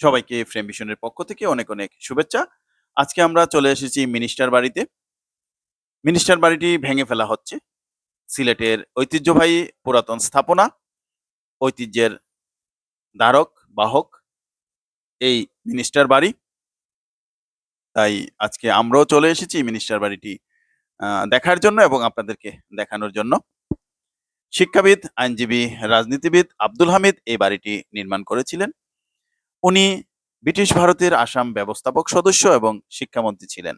সবাইকে ফ্রেম ভিশনের পক্ষ থেকে অনেক অনেক শুভেচ্ছা। আজকে আমরা চলে এসেছি মিনিস্টার বাড়িতে। মিনিস্টার বাড়িটি ভেঙে ফেলা হচ্ছে। সিলেটের ঐতিহ্যবাহী পুরাতন স্থাপনা, ঐতিহ্যের ধারক বাহক, এই মিনিস্টার বাড়ি। তাই আজকে আমরাও চলে এসেছি মিনিস্টার বাড়িটি দেখার জন্য এবং আপনাদেরকে দেখানোর জন্য। শিক্ষাবিদ, আইনজীবী, রাজনীতিবিদ আব্দুল হামিদ এই বাড়িটি নির্মাণ করেছিলেন। উনি ব্রিটিশ ভারতের আসাম ব্যবস্থাপক সদস্য এবং শিক্ষামন্ত্রী ছিলেন।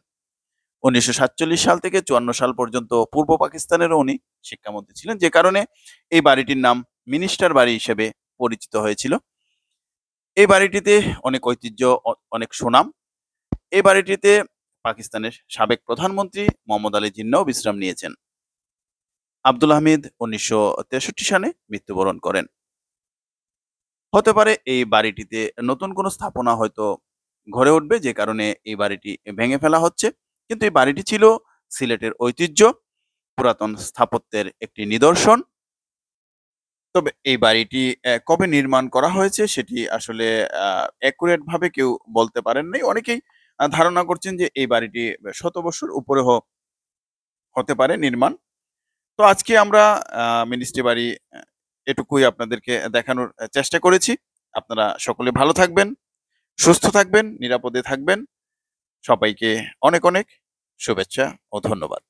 উনিশশো সাতচল্লিশ সাল থেকে চুয়ান্ন সাল পর্যন্ত পূর্ব পাকিস্তানেরও উনি শিক্ষামন্ত্রী ছিলেন, যে কারণে এই বাড়িটির নাম মিনিস্টার বাড়ি হিসেবে পরিচিত হয়েছিল। এই বাড়িটিতে অনেক ঐতিহ্য অনেক সুনাম। এই বাড়িটিতে পাকিস্তানের সাবেক প্রধানমন্ত্রী মোহাম্মদ আলী জিন্নাও বিশ্রাম নিয়েছেন। আব্দুল হামিদ উনিশশো সালে মৃত্যুবরণ করেন। হতে পারে এই বাড়িটিতে নতুন কোনো স্থাপনা হয়তো ঘরে উঠবে, যে কারণে এই বাড়িটি ভেঙে ফেলা হচ্ছে। কিন্তু এই বাড়িটি ছিল সিলেটের ঐতিহ্য, পুরাতন স্থাপত্যের একটি নিদর্শন। তবে এই বাড়িটি কবে নির্মাণ করা হয়েছে সেটি আসলে অ্যাকুরেট ভাবে কেউ বলতে পারেন নাই। অনেকেই ধারণা করছেন যে এই বাড়িটি শত বছর উপরে হতে পারে নির্মাণ। তো আজকে আমরা মিনিস্ট্রি বাড়ি এটুকুই আপনাদেরকে দেখানোর চেষ্টা করেছি। আপনারা সকলে ভালো থাকবেন, সুস্থ থাকবেন, নিরাপদে থাকবেন। সবাইকে অনেক অনেক শুভেচ্ছা ও ধন্যবাদ।